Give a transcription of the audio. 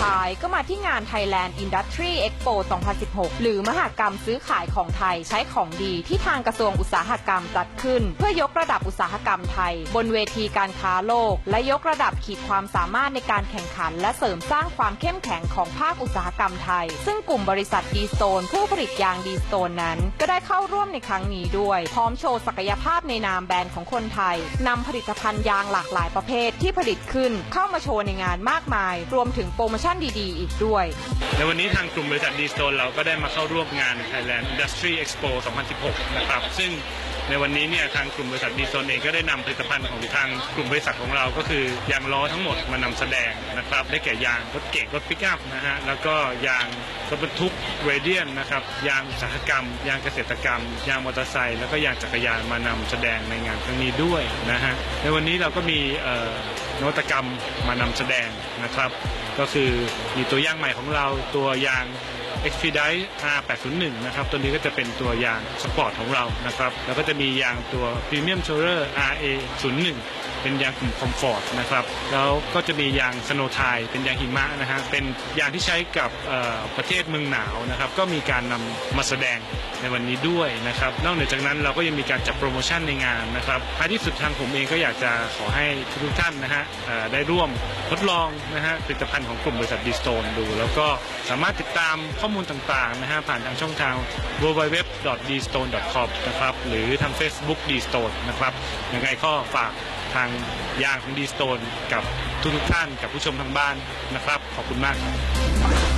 ท้ายก็มาที่งาน Thailand Industry Expo 2016 หรือมหากรรมซื้อขายของไทยใช้ของดีที่ทางกระทรวงอุตสาหกรรมจัดขึ้น เพื่อยกระดับอุตสาหกรรมไทย บนเวทีการค้าโลก และยกระดับขีดความสามารถในการแข่งขัน และเสริมสร้างความเข้มแข็งของภาคอุตสาหกรรมไทย ซึ่งกลุ่มบริษัทดีสโตนผู้ผลิตยางดีสโตนนั้น ก็ได้เข้าร่วมในครั้งนี้ด้วย พร้อมโชว์ศักยภาพในนามแบรนด์ของคนไทยนำผลิตภัณฑ์ยางหลากหลายประเภทที่ผลิตขึ้นเข้ามาโชว์ในงานมากมาย รวมถึงโปรโมชั่นดี ๆ อีกด้วย ในวันนี้ทางกลุ่มบริษัทดีสโตนเราก็ได้มาเข้าร่วมงาน Thailand Industry Expo 2016 นะครับ ซึ่ง ในวันนี้เนี่ยทางกลุ่มบริษัทดีโตนเองก็ได้นำผลิตภัณฑ์ของทางกลุ่มบริษัทของเราก็คือยางล้อทั้งหมดมานำแสดงนะครับได้แก่ยางรถเก๋งรถปิกอัพนะฮะแล้วก็ยางรถบรรทุกเรเดียนนะครับยางอุตสาหกรรม ยางเกษตรกรรม ยางมอเตอร์ไซค์แล้วก็ยางจักรยานมานำแสดงในงานครั้งนี้ด้วยนะฮะในวันนี้เราก็มีนวัตกรรมมานำแสดงนะครับ ก็คือมีตัวย่างใหม่ของเราตัวยาง Expedite R801 นะครับ ตัวนี้ก็จะเป็นตัวยางสปอร์ตของเรานะครับ แล้วก็จะมียางตัว Premium Tourer RA01 เป็นยางกลุ่มคอมฟอร์ตนะครับแล้วก็จะมียางสโนไทเป็นยางหิมะนะฮะเป็นยางที่ใช้กับประเทศเมืองหนาวนะครับก็มีการนำมาแสดงในวันนี้ด้วยนะครับนอกเหนือจากนั้นเราก็ยังมีการจัดโปรโมชั่นในงานนะครับท้ายที่สุดทางผมเองก็อยากจะขอให้ทุกท่านนะฮะได้ร่วมทดลองนะฮะผลิตภัณฑ์ของกลุ่มบริษัทดีสโตนดู แล้วก็สามารถติดตามข้อมูลต่างๆนะฮะผ่านทางช่องทาง www.dstone.com นะครับหรือทาง Facebook d s t o n e นะครับยังไงก็ฝาก ทางยางของดีสโตนกับทุกๆท่านกับผู้ชมทางบ้านนะครับ ขอบคุณมากครับ